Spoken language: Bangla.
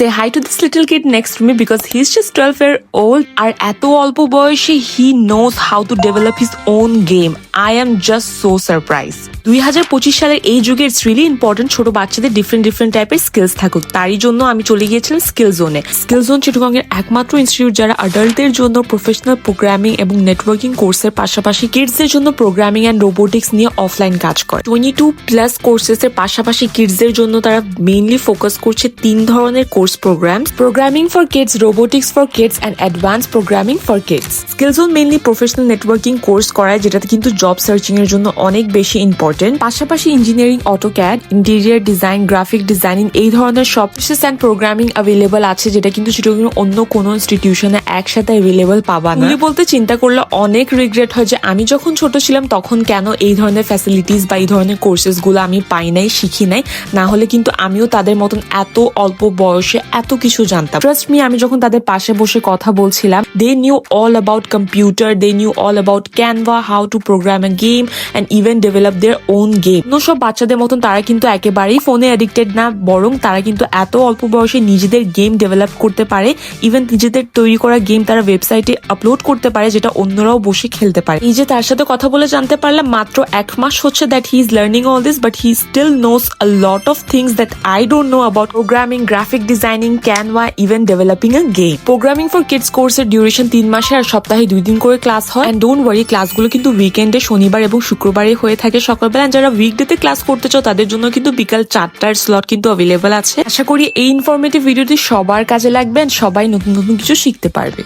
say hi to this little kid next to me because he's just 12 year old আর এত অল্প বয়সে he knows how to develop his own game I am just so surprise দুই হাজার পঁচিশ সালের এই যুগে ইটস রিলি ইম্পর্টেন্ট ছোট বাচ্চাদের ডিফারেন্ট ডিফারেন্ট টাইপের স্কিলস থাকুক। তারই জন্য আমি চলে গিয়েছিলাম স্কিল জোনে স্কিল জোন চিটগঙ্গের একমাত্র ইনস্টিটিউট যারা অ্যাডাল্টদের জন্য প্রফেশনাল প্রোগ্রামিং এবং নেটওয়ার্কিং কোর্সের পাশাপাশি কিডসদের জন্য প্রোগ্রামিং অ্যান্ড রোবোটিক্স নিয়ে অফলাইন কাজ করে। টোয়েন্টি টু প্লাস কোর্সেসের পাশাপাশি কিডসদের জন্য তারা মেইনলি ফোকাস করছে তিন ধরনের course program programming for kids robotics for kids and advance programming for kids skill zone mainly professional networking course করায়, যেটাতে কিন্তু জব সার্চিং এর জন্য অনেক বেশি ইম্পর্টেন্ট পাশাপাশি engineering AutoCAD interior design graphic designing এই ধরনের সব কোর্সেস অ্যান্ড প্রোগ্রামিং অ্যাভেলেবল আছে, যেটা কিন্তু সেটা অন্য কোনো ইনস্টিটিউশনে একসাথে অ্যাভেলেবল পাবা না। বলতে চিন্তা করলে অনেক রিগ্রেট হয় যে আমি যখন ছোট ছিলাম তখন কেন এই ধরনের ফ্যাসিলিটিস বা এই ধরনের কোর্সেসগুলো আমি পাই নাই, শিখি নাই। না হলে কিন্তু আমিও তাদের মতন এত অল্প বয়সে এত কিছু জানতাম। ট্রাস্ট মি আমি যখন তাদের পাশে বসে কথা বলছিলাম they knew all about computer they knew all about Canva how to program a game and even develop their own game সব বাচ্চাদের মতন তারা কিন্তু একেবারেই ফোনে অ্যাডিক্টেড না, বরং তারা কিন্তু এত অল্প বয়সে নিজেদের গেম ডেভেলপ করতে পারে ইভেন নিজেদের তৈরি করা গেম তারা ওয়েবসাইটে আপলোড করতে পারে, যেটা অন্যরাও বসে খেলতে পারে। যে তার সাথে কথা বলে জানতে পারলাম, মাত্র এক মাস হচ্ছে that he is learning all this but he still knows a lot of things that I don't know about programming graphic designing Canva even developing a game programming for kids course এর ডিউরেশন তিন মাসে আর সপ্তাহে দুই দিন করে ক্লাস হয়। অ্যান্ড ডোন্ট ওয়ারি ক্লাসগুলো কিন্তু উইকেন্ডে শনিবার এবং শুক্রবারে হয়ে থাকে সকালবেলা। যারা উইকডেতে ক্লাস করতে চাও, তাদের জন্য কিন্তু বিকাল চারটার স্লট কিন্তু অ্যাভেলেবল আছে। আশা করি এই ইনফরমেটিভ ভিডিওটি সবার কাজে লাগবে সবাই নতুন নতুন কিছু শিখতে পারবে।